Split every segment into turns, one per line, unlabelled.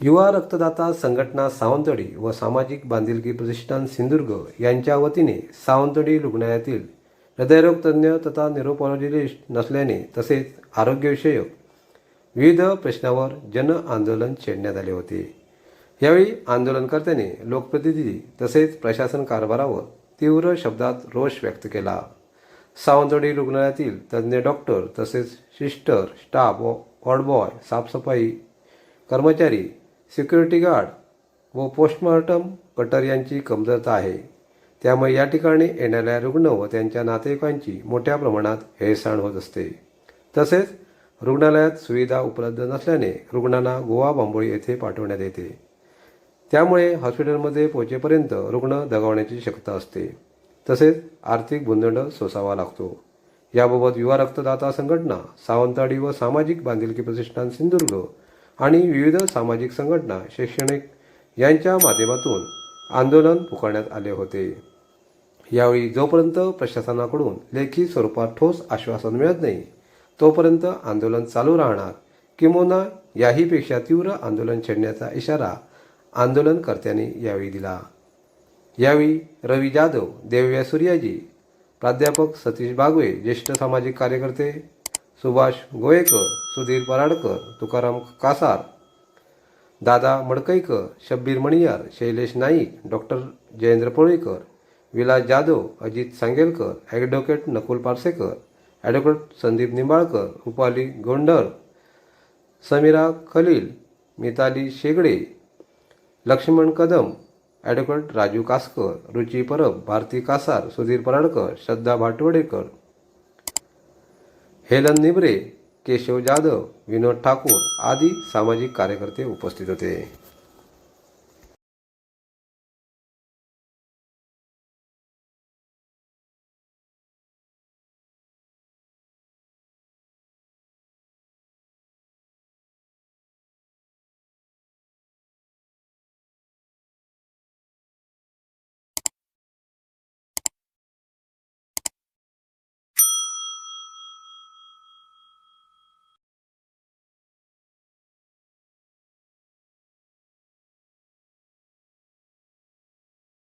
युवा रक्तदाता संघटना सावंतवाडी व सामाजिक बांधिलकी प्रतिष्ठान सिंधुदुर्ग यांच्या वतीने सावंतवाडी रुग्णालयातील हृदयरोग तज्ज्ञ तथा न्युरोपॉलॉजिस्ट नसल्याने तसेच आरोग्यविषयक विविध प्रश्नावर जन आंदोलन छेडण्यात आले होते. यावेळी आंदोलनकर्त्यांनी लोकप्रतिनिधी तसेच प्रशासन कारभारावर तीव्र शब्दात रोष व्यक्त केला. सावंतवाडी रुग्णालयातील तज्ज्ञ डॉक्टर तसेच सिस्टर स्टाफ व वॉर्डबॉय साफसफाई कर्मचारी सिक्युरिटी गार्ड व पोस्टमॉर्टम कटर यांची कमतरता आहे. त्यामुळे या ठिकाणी येणाऱ्या रुग्ण व त्यांच्या नातेवाईकांची मोठ्या प्रमाणात हेळसाण होत असते. तसेच रुग्णालयात सुविधा उपलब्ध नसल्याने रुग्णांना गोवा बांबोळी येथे पाठवण्यात येते. त्यामुळे हॉस्पिटलमध्ये पोहोचेपर्यंत रुग्ण दगावण्याची शक्यता असते. तसेच आर्थिक भुंदंड सोसावा लागतो. याबाबत युवा रक्तदाता संघटना सावंतवाडी व सामाजिक बांधिलकी प्रतिष्ठान सिंधुदुर्ग आणि विविध सामाजिक संघटना शैक्षणिक यांच्या माध्यमातून आंदोलन पुकारण्यात आले होते. यावेळी जोपर्यंत प्रशासनाकडून लेखी स्वरूपात ठोस आश्वासन मिळत नाही तोपर्यंत आंदोलन चालू राहणार. किंबहुना याहीपेक्षा तीव्र आंदोलन छेडण्याचा इशारा आंदोलनकर्त्यांनी यावेळी दिला. यावेळी रवी जाधव देवव्या सूर्याजी प्राध्यापक सतीश बागवे ज्येष्ठ सामाजिक कार्यकर्ते Subhash गोयेकर Sudhir Paradkar Tukaram Kasar Dada Madkaikar Shabbir Maniyar Shailesh Naik doctor Jayendra Polekar Vilas Jadhav Ajit Sangelkar advocate Nakul Parsekar advocate Sandeep Nimbalkar Rupali Gondar Samira Khalil Mitali Shegade Laxman Kadam advocate Raju Kaskar Ruchi Parab Bharati Kasar Sudhir Paradkar Shraddha Bhatwadekar Helen Nibre Keshav Jadhav Vinod Thakur आदी सामाजिक कार्यकर्ते उपस्थित होते.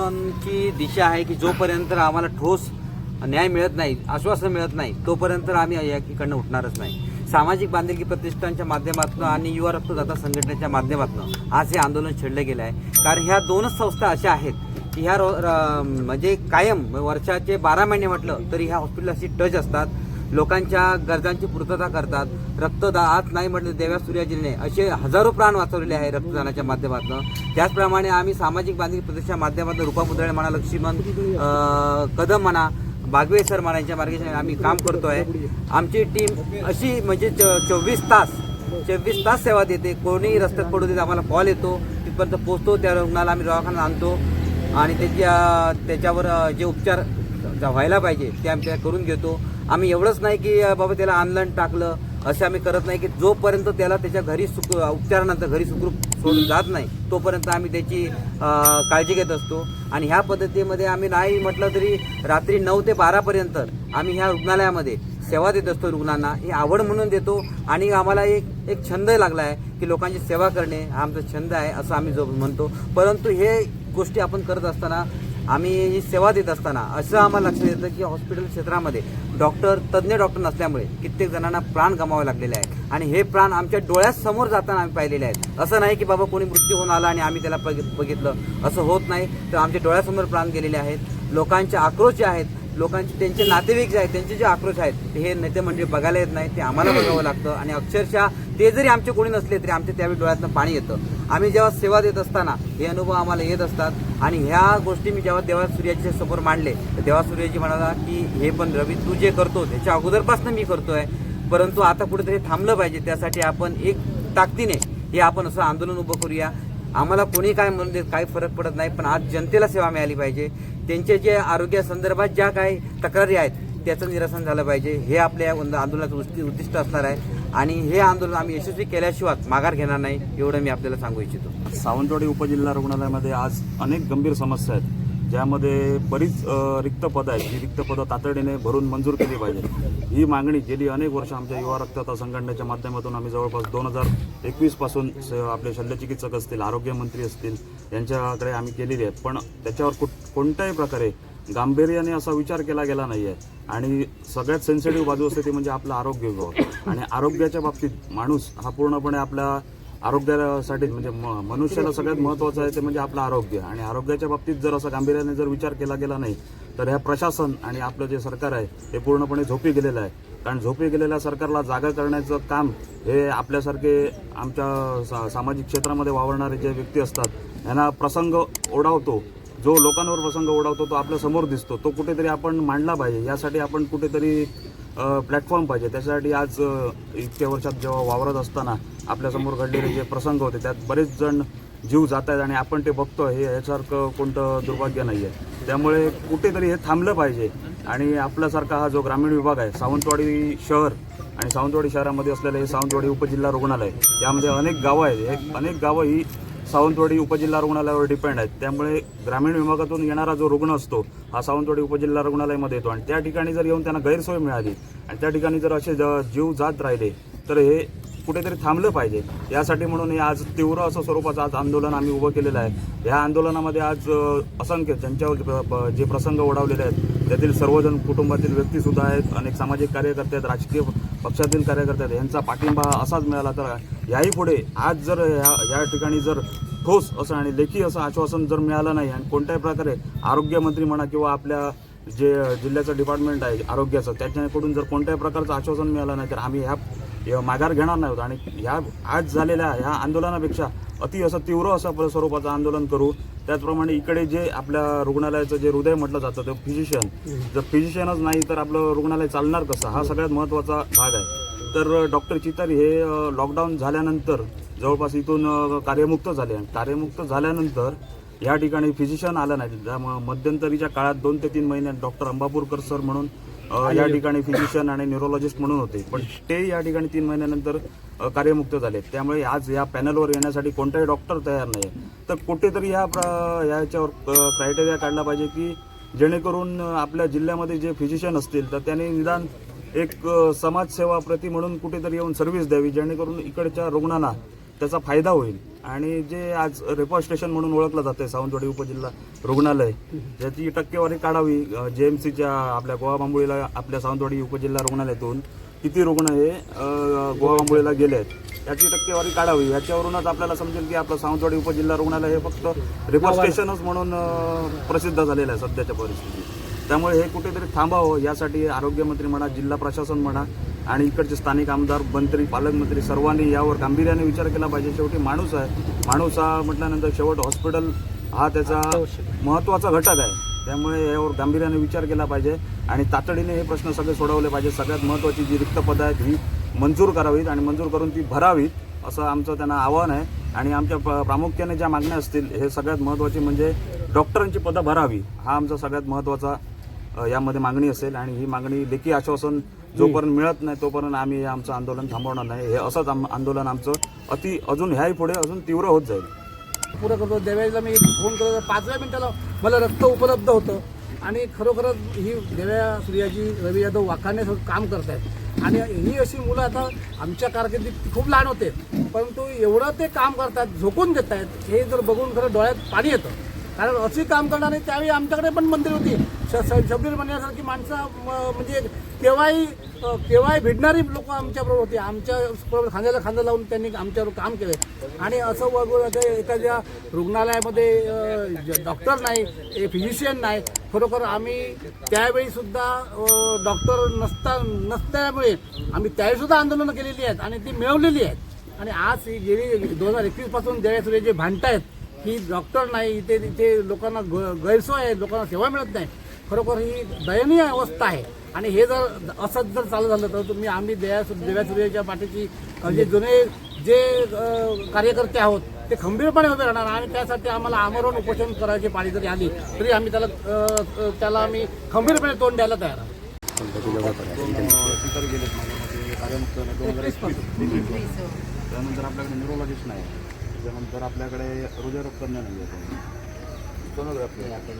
ची दिशा आहे की जोपर्यंत आम्हाला ठोस न्याय मिळत नाही आश्वासन मिळत नाही तोपर्यंत आम्ही या इकडनं उठणारच नाही. सामाजिक बांधिलकी प्रतिष्ठानच्या माध्यमातून आणि युवा रक्तदाता संघटनेच्या माध्यमातून आज हे आंदोलन छेडलं गेलं आहे. कारण ह्या दोनच संस्था अशा आहेत की ह्या रो- म्हणजे कायम वर्षाचे बारा महिने म्हटलं तरी ह्या हॉस्पिटलशी टच असतात. लोकांच्या गरजांची पूर्तता करतात. रक्तदा आज नाही म्हटलं देव्या सूर्याजीने. असे हजारो प्राण वाचवलेले आहे रक्तदानाच्या माध्यमातून. त्याचप्रमाणे आम्ही सामाजिक बांधिलकी प्रतिष्ठाच्या माध्यमातून रुपा मुद्राळे म्हणा लक्ष्मण कदम म्हणा बागवे सर म्हणा यांच्या मार्गदर्शन आम्ही काम करतो आहे आमची टीम अशी म्हणजे चोवीस तास चोवीस तास सेवा देते. कोणी रस्त्यात पडू देते आम्हाला कॉल येतो. तिथपर्यंत पोहोचतो. त्या रुग्णाला आम्ही दवाखान्यात आणतो. आणि त्याच्या त्याच्यावर जे उपचार व्हायला पाहिजे ते आम्ही त्या करून घेतो. आम्ही एवढंच नाही की बाबा त्याला आणलं टाकलं. असं आम्ही करत नाही की जोपर्यंत त्याला त्याच्या घरी सुख उपचारानंतर घरी सुखरूप सोडून जात नाही तोपर्यंत आम्ही त्याची काळजी घेत असतो. आणि ह्या पद्धतीमध्ये आम्ही नाही म्हटलं तरी रात्री नऊ ते बारापर्यंत आम्ही ह्या रुग्णालयामध्ये सेवा देत असतो रुग्णांना. ही आवड म्हणून देतो. आणि आम्हाला एक एक छंद लागला आहे की लोकांची सेवा करणे हा आमचा छंद आहे असं आम्ही जो म्हणतो. परंतु हे गोष्टी आपण करत असताना आम्ही ही सेवा देत असताना असं आम्हाला लक्षात येतं की हॉस्पिटल क्षेत्रामध्ये डॉक्टर तज्ज्ञ डॉक्टर नसल्यामुळे कित्येक जणांना प्राण गमावे लागलेले आहेत. आणि हे प्राण आमच्या डोळ्यासमोर जाताना आम्ही पाहिलेले आहेत. असं नाही की बाबा कोणी मृत्यू होऊन आला आणि आम्ही त्याला बघित- बघितलं. असं होत नाही. तर आमच्या डोळ्यासमोर प्राण गेलेले आहेत. लोकांचे आक्रोश जे आहेत लोकांचे त्यांचे नातेवाईक जे आहेत त्यांचे जे आक्रोश आहेत ते हे नेते मंडळी बघायला येत नाही ते आम्हाला बघावं लागतं. आणि अक्षरशः ते जरी आमचे कोणी नसले तरी आमच्या त्यावेळी डोळ्यातनं पाणी येतं. आम्ही जेव्हा सेवा देत असताना हे अनुभव आम्हाला येत असतात. आणि ह्या गोष्टी मी जेव्हा देवा सूर्याच्या समोर मांडले तर देवा सूर्याजी म्हणाला की हे पण रवी तू जे करतो त्याच्या अगोदरपासून मी करतोय. परंतु आता कुठेतरी थांबलं पाहिजे त्यासाठी आपण एक ताकदीने हे आपण असं आंदोलन उभं करूया. आम्हाला कोणी काय म्हणून देत काही फरक पडत नाही पण आज जनतेला सेवा मिळाली पाहिजे. त्यांचे जे आरोग्यासंदर्भात ज्या काही तक्रारी आहेत त्याचं निरसन झालं पाहिजे. हे आपल्या आंदोलनाचं उद्दिष्ट असणार आहे. आणि हे आंदोलन आम्ही यशस्वी केल्याशिवाय माघार घेणार नाही एवढं मी आपल्याला सांगू इच्छितो.
सावंतवाडी उपजिल्हा रुग्णालयामध्ये आज अनेक गंभीर समस्या आहेत. ज्यामध्ये बरीच रिक्त पदं आहेत. ही रिक्त पदं तातडीने भरून मंजूर केली पाहिजे ही मागणी गेली अनेक वर्ष आमच्या युवा रक्तदाता संघटनेच्या माध्यमातून आम्ही जवळपास दोन हजार एकवीसपासून स- आपले शल्यचिकित्सक असतील आरोग्यमंत्री असतील यांच्याकडे आम्ही केलेली आहेत. पण त्याच्यावर कुठ कोणत्याही प्रकारे गांभीर्याने असा विचार केला गेला नाही आहे आणि सगळ्यात सेन्सिटिव्ह बाजू असते ती म्हणजे आपला आरोग्य विभाग. आणि आरोग्याच्या बाबतीत माणूस हा पूर्णपणे आपल्या आरोग्यासाठी म्हणजे म- मनुष्याला सगळ्यात महत्त्वाचं आहे ते म्हणजे आपलं आरोग्य. आणि आरोग्याच्या बाबतीत जर असा गांभीर्याने जर विचार केला गेला नाही तर ह्या प्रशासन आणि आपलं जे सरकार आहे हे पूर्णपणे झोपी गेलेलं आहे. कारण झोपी गेलेल्या सरकारला जागा करण्याचं काम हे आपल्यासारखे आमच्या सा सामाजिक क्षेत्रामध्ये वावरणारे जे व्यक्ती असतात यांना प्रसंग ओढावतो. जो लोकांवर प्रसंग ओढावतो तो आपल्यासमोर दिसतो. तो कुठेतरी आपण मांडला पाहिजे. यासाठी आपण कुठेतरी प्लॅटफॉर्म पाहिजे. त्याच्यासाठी आज इतक्या वर्षात जेव्हा वावरत असताना आपल्यासमोर घडलेले जे प्रसंग होते त्यात बरेच जण जीव जात आहेत आणि आपण ते बघतो हे यासारखं कोणतं दुर्भाग्य नाही आहे त्यामुळे कुठेतरी हे थांबलं पाहिजे. आणि आपल्यासारखा हा जो ग्रामीण विभाग आहे सावंतवाडी शहर आणि सावंतवाडी शहरामध्ये असलेलं हे सावंतवाडी उपजिल्हा रुग्णालय यामध्ये अनेक गावं आहेत. हे अनेक गावं ही सावंतवाडी उपजिल्हा रुग्णालयावर डिपेंड आहेत. त्यामुळे ग्रामीण विभागातून येणारा जो रुग्ण असतो हा सावंतवाडी उपजिल्हा रुग्णालयामध्ये येतो. आणि त्या ठिकाणी जर येऊन त्यांना गैरसोय मिळाली आणि त्या ठिकाणी जर असे ज- जीव जात राहिले तर हे कुठेतरी थांबलं पाहिजे. यासाठी म्हणून हे आज तीव्र असं स्वरूपाचं आज आंदोलन आम्ही उभं केलेलं आहे. या आंदोलनामध्ये आज असंख्य ज्यांच्यावर जे प्रसंग ओढावलेले आहेत त्यातील सर्वजण कुटुंबातील व्यक्तीसुद्धा आहेत अनेक सामाजिक कार्यकर्ते आहेत राजकीय पक्षातील कार्यकर्ते यांचा पाठिंबा असाच मिळाला तर याही पुढे आज जर या या ठिकाणी जर ठोस असं आणि लेखी असं आश्वासन जर मिळालं नाही आणि कोणत्याही प्रकारे आरोग्यमंत्री म्हणा किंवा आपल्या जे जिल्ह्याचं डिपार्टमेंट आहे आरोग्याचं त्याच्याकडून जर कोणत्याही प्रकारचं आश्वासन मिळालं नाही तर आम्ही ह्या माघार घेणार नाही आणि ह्या आज झालेल्या ह्या आंदोलनापेक्षा अति असं तीव्र असं स्वरूपाचं आंदोलन करू त्याचप्रमाणे इकडे जे आपल्या रुग्णालयाचं जे हृदय म्हटलं जातं ते फिजिशियन जर फिजिशियनच नाही तर आपलं रुग्णालय चालणार कसं? हा सगळ्यात महत्त्वाचा भाग आहे. तर डॉक्टर चितारी हे लॉकडाऊन झाल्यानंतर जवळपास इथून कार्यमुक्त झाले आणि कार्यमुक्त झाल्यानंतर या ठिकाणी फिजिशियन आला नाही. मध्यंतरीच्या काळात दोन ते तीन महिन्यात डॉक्टर अंबापूरकर सर म्हणून या ठिकाणी फिजिशियन आणि न्यूरोलॉजिस्ट म्हणून होते. पण ते या ठिकाणी तीन महिन्यानंतर कार्यमुक्त झाले त्यामुळे आज या पॅनलवर येण्यासाठी कोणताही डॉक्टर तयार नाही तर कुठेतरी ह्या प्र- याच्यावर क्रायटेरिया काढला पाहिजे की जेणेकरून आपल्या जिल्ह्यामध्ये जे फिजिशियन असतील तर त्यांनी निदान एक समाजसेवा प्रती म्हणून कुठेतरी येऊन सर्व्हिस द्यावी जेणेकरून इकडच्या रुग्णांना त्याचा फायदा होईल. आणि जे आज रेपो स्टेशन म्हणून ओळखलं जाते सावंतवाडी उपजिल्हा रुग्णालय ज्याची टक्केवारी काढावी जे एम सीच्या आपल्या गोवा बांबुळीला आपल्या सावंतवाडी उपजिल्हा रुग्णालयातून. किती रुग्ण हे अ, गोवा बांबुळीला गेले आहेत याची टक्केवारी काढावी. याच्यावरूनच आपल्याला समजेल की आपलं सावंतवाडी उपजिल्हा रुग्णालय हे फक्त रेपो स्टेशनच म्हणून प्रसिद्ध झालेलं आहे सध्याच्या परिस्थितीत. त्यामुळे हे कुठेतरी थांबावं यासाठी आरोग्यमंत्री म्हणा जिल्हा प्रशासन म्हणा आणि इकडचे स्थानिक आमदार मंत्री पालकमंत्री सर्वांनी यावर गांभीर्याने विचार केला पाहिजे. शेवटी माणूस आहे. माणूस हा म्हटल्यानंतर शेवट हॉस्पिटल हा त्याचा महत्त्वाचा घटक आहे. त्यामुळे यावर गांभीर्याने विचार केला पाहिजे आणि तातडीने हे प्रश्न सगळे सोडवले पाहिजे. सगळ्यात महत्त्वाची जी रिक्त पदं आहेत ही मंजूर करावीत आणि मंजूर करून ती भरावीत असं आमचं त्यांना आव्हान आहे. आणि आमच्या प्र- प्रामुख्याने ज्या मागण्या असतील हे सगळ्यात महत्त्वाची म्हणजे डॉक्टरांची पदं भरावी हा आमचा सगळ्यात महत्त्वाचा यामध्ये मागणी असेल. आणि ही मागणी लेखी आश्वासन जोपर्यंत मिळत नाही तोपर्यंत आम्ही हे आमचं आंदोलन थांबवणार नाही. हे असंच आम- आंदोलन आमचं अति अजून ह्याही पुढे अजून तीव्र होत जाईल.
पुरं करतो. देव्याला मी फोन करतो पाचव्या मिनिटाला मला रक्त उपलब्ध होतं. आणि खरोखरच ही देव्या सूर्याजी रवी यादव वाखाने काम करत आहेत आणि ही अशी मुलं आता आमच्या कारकिर्दीत खूप लहान होते. परंतु एवढं ते काम करतात झोकून देत आहेत हे जर बघून खरं डोळ्यात पाणी येतं. कारण अशी काम करणारे त्यावेळी आमच्याकडे पण मंदिर होती. श- श- म्हणण्यासारखी माणसं म- म्हणजे केव्हाही केव्हाही भिडणारी लोक आमच्याबरोबर होती. आमच्या बरोबर खांद्याला खांदा लावून त्यांनी आमच्यावर काम केलं आणि असं वगैरे एखाद्या रुग्णालयामध्ये ज- डॉक्टर नाही फिजिशियन नाही खरोखर आम्ही त्यावेळीसुद्धा डॉक्टर नसता नसल्यामुळे आम्ही त्यावेळीसुद्धा आंदोलनं केलेली आहेत आणि ती मिळवलेली आहेत. आणि आज ही गेली दोन हजार एकवीसपासून जयसूर्य जे आहेत की डॉक्टर नाही इथे तिथे लोकांना ग- गैरसोय आहे लोकांना सेवा मिळत नाही. खरोखर ही दयनीय अवस्था आहे आणि हे जर असंच जर चालू झालं तर तुम्ही आम्ही दया देव्या सूर्याच्या पाठीची जे जुने जे कार्यकर्ते आहोत ते खंबीरपणे उभे राहणार आणि त्यासाठी आम्हाला आमरण उपोषण करायची पाळी जरी आली तरी आम्ही त्याला त्याला आम्ही खंबीरपणे तोंड द्यायला तयार आहोत
त्यानंतर आपल्याकडे न्यूरोलॉजिस्ट नाही त्यानंतर आपल्याकडे हृदयरोग तज्ञ नाही आहे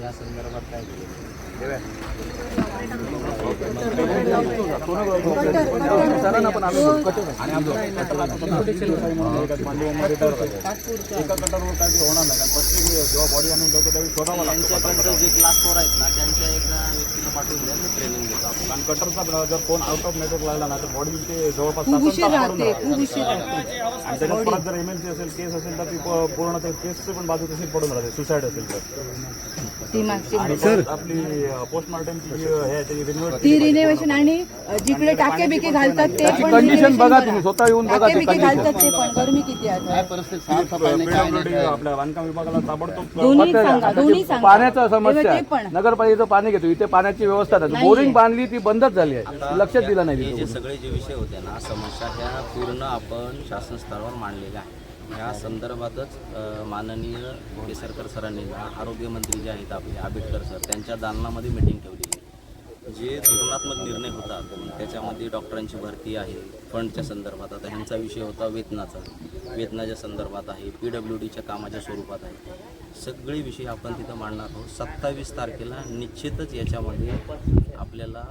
या संदर्भात काय केलं त्यांच्याकडचं जे क्लास फोर आहेत ना त्यांच्या एका व्यक्तीला पाठवून द्या मी ट्रेनिंग देतो आपण
आणि कटरचा जर फोन आउट ऑफ नेटवर्क लागला ना तर बॉडी ते जवळपास
खूप
तासन
उशीर
तास
राहते
पडून
खूप
राहते.
उशीर राहते
आणि त्याच्यात परत जर एमएलसी असेल केस असेल तर ती पूर्ण केसची पण बाजू तशीच पडून राहते सुसाईड असेल तर
ती मागची
आपली हे आहे ती
रिनोव्हेशन आणि जिकडे टाके बिके घालतात ते पण
कंडिशन बघा तुम्ही. स्वतः येऊन बघा
टाके बिके घालतात ते पण. गरमी किती आहे
आपल्या बांधकाम विभागाला ताबडतोब
दोन्ही सांगा दोन्ही सांगा.
पाण्याचा समस्या
ते पण.
आहे नगरपालिकेचं पाणी घेतो इथे पाण्याची व्यवस्था नाही. बोरिंग बांधली ती बंदच झाली आहे. लक्षात दिलं नाही
हे जे. सगळे जे विषय होते ना समस्या ह्या पूर्ण आपण शासन स्तरावर मांडलेल्या आहे ह्या संदर्भातच माननीय केसरकर सरांनी आरोग्यमंत्री जे आहेत आपले आंबेडकर सर त्यांच्या दालनामध्ये मीटिंग ठेवलेली आहे. जे धोरणात्मक निर्णय होतात त्याच्यामध्ये डॉक्टरांची भरती आहे फंडच्या संदर्भात आता ह्यांचा विषय होता वेतनाचा. वेतनाच्या संदर्भात आहे पी डब्ल्यू डीच्या कामाच्या स्वरूपात आहे. सगळे विषय आपण तिथं मांडणार आहोत. सत्तावीस तारखेला निश्चितच याच्यामध्ये आपल्याला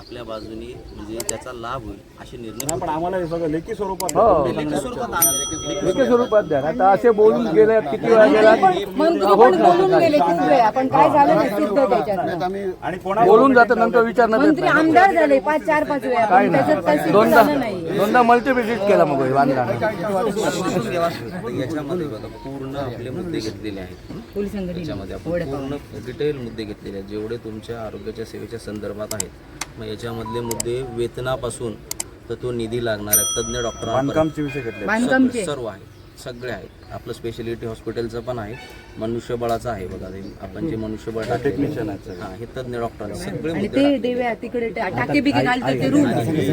आपल्या बाजूने म्हणजे त्याचा लाभ होईल असे निर्णय
पण आम्हाला हे सगळं लेखी स्वरूपात
हो.
लेखी स्वरूपात आणले.
लेखी स्वरूपात द्या. आता असे बोलून गेले किती वेळा गेला
मंत्री पण बोलून गेले खूप वेळा पण काय झालं नाही सिद्ध त्याच्यात
आणि कोणा
बोलून जातं नंतर देत
मंत्री
नाही.
आमदार झाले पाच चार पाच वेळा.
काय
पण त्याच्यात सिद्ध
दोनदा
झालं नाही.
दोनदा मल्टीप्लिसिट केला मग हे बांधला
समजून घ्यावा. तर याच्यामध्ये बघा पूर्ण आपले मुद्दे घेतलेले आहेत.
पोलीस संघटना
याच्यामध्ये आपण पूर्ण डिटेल मुद्दे घेतलेले आहेत. जेवढे तुमच्या आरोग्याच्या सेवेच्या संदर्भात आहेत मग याच्यामधले मुद्दे वेतनापासून तर तो निधी लागणार आहे. तज्ज्ञ डॉक्टरांपर्यंत.
बांधकामचे विषय घेतले.
बांधकामचे.
सर्व आहे. सगळे आहेत आपलं स्पेशलिटी हॉस्पिटलचं पण आहे मनुष्यबळाचं आहे बघा ते आपण जे मनुष्यबळ टेक्निशियन हां हे तज्ज्ञ डॉक्टर सगळे
आणि
मुद्दे
ते देव्या तिकडे टा- टाके बिके घालतात ते रूम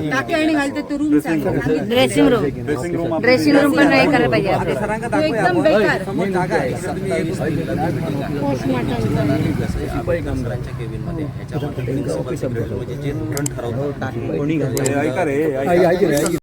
टाके आणि घालतात ते room dressing room
dressing room
पण नाही करायला पाहिजे आपल्याला. एकदम. बेकार
केबिनमध्ये ह्याच्यामध्ये प्रिन्सिपल सेक्रेटरी म्हणजे जे ठरवतात
ऐका रे